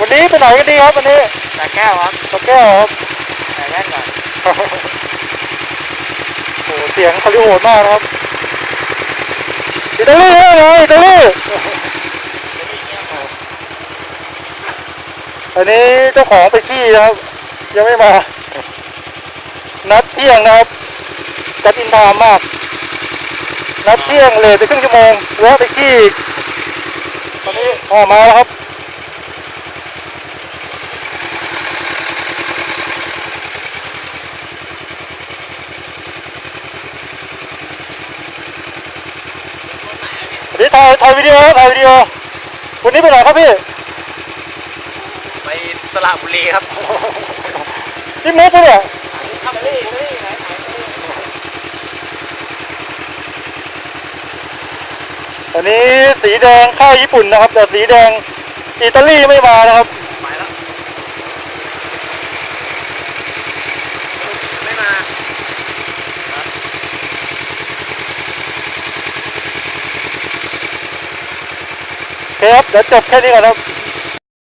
วันนี้ไปไหนกันดีครับวันนี้แต่แก้วครับตะแก้วครับแต่แว่นก่อนโอ้โหเสียงเขาเรียกโหดมากนะครับอิตาลีว่าไงอิตาลีอันนี้เจ้าของไปขี้นะครับ ยังไม่มา นัดเที่ยงนะครับจัดอินทามมาก นัดเที่ยงเลยไปครึ่งชั่วโมงแวะไปขี้อีกตอนนี้ออกมาแล้วครับ ถ่ายถ่ายวิดีโอถ่ายวิดีโอ วันนี้ไปไหนครับพี่ ไปสระบุรีครับพี่มุกปะเนี่ยทำนี่นี่ไหนอันนี้สีแดงค่ายญี่ปุ่นนะครับ แต่สีแดงอิตาลีไม่มานะครับ ไปแล้วไม่มา โอเคครับเ